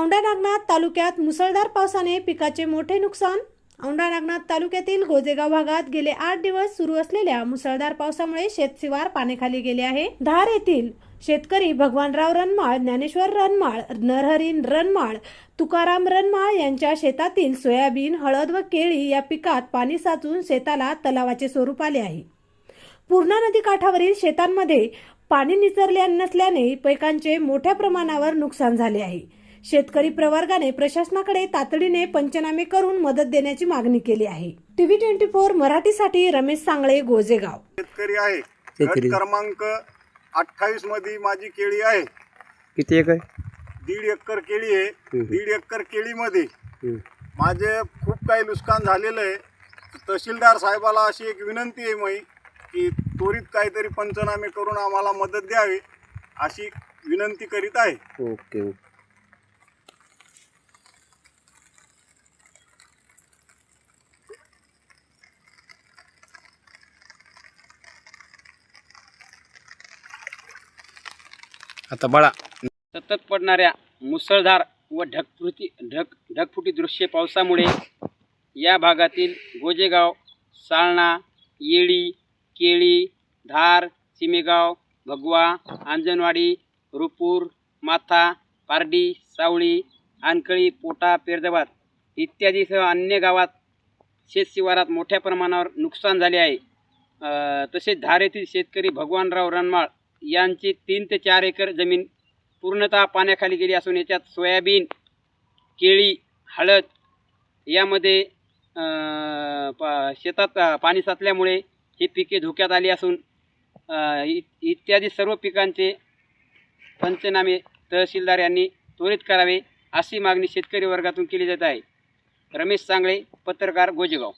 औंढा नागनाथ तालुक्यात मुसळधार पावसाने पिकाचे मोठे नुकसान. औंढा नागनाथ तालुक्यातील गोजेगाव भागात गेले आठ दिवस सुरू असलेल्या मुसळधार पावसामुळे शेतशिवार पाण्याखाली गेले आहे. धार येथील शेतकरी भगवानराव रनमाळ ज्ञानेश्वर रनमाळ नरहरीन रनमाळ तुकाराम रनमाळ यांच्या शेतातील सोयाबीन हळद व केळी या पिकात पाणी साचून शेताला तलावाचे स्वरूप आले आहे. पूर्णा नदी काठावरील शेतांमध्ये पाणी निचरले नसल्याने पिकांचे मोठ्या प्रमाणावर नुकसान झाले आहे. शेतकरी प्रवर्गाने प्रशासनाकडे तातडीने पंचनामे करून मदत देण्याची मागणी केली आहे. टीव्ही ट्वेंटी फोर मराठीसाठी रमेश सांगळे गोजेगाव. शेतकरी आहे. गट. क्रमांक अठ्ठावीसमध्ये माझी केळी आहे. किती एकर? दीड एकर केळी आहे. दीड एकर केळीमध्ये. हम्म. माझे खूप काही नुकसान झालेलं आहे. तहसीलदार साहेबाला अशी एक विनंती आहे मी की त्वरित काहीतरी पंचनामे करून आम्हाला मदत द्यावी अशी विनंती करीत आहे. Okay okay. आता बाळा. सतत पडणाऱ्या मुसळधार व ढगफुटी ढग ढगफुटी दृश्य पावसामुळे या भागातील गोजेगाव साळणा येळी केळी धार चिमेगाव भगवा आंजणवाडी रुपूर माथा पारडी सावळी आणकळी पोटा पेरदबाद इत्यादीसह अन्य गावात शेतशिवारात मोठ्या प्रमाणावर नुकसान झाले आहे. तसेच धार येथील शेतकरी भगवानराव रनमाळ यांची तीन ते चार एकर जमीन पूर्णतः पाण्याखाली गेली असून याच्यात सोयाबीन केळी हळद यामध्ये प- शेतात पाणी साचल्यामुळे ही पिके धोक्यात आली असून इ इत्यादी सर्व पिकांचे पंचनामे तहसीलदार यांनी त्वरित करावे अशी मागणी शेतकरी वर्गातून केली जात आहे. रमेश सांगळे पत्रकार गोजेगाव.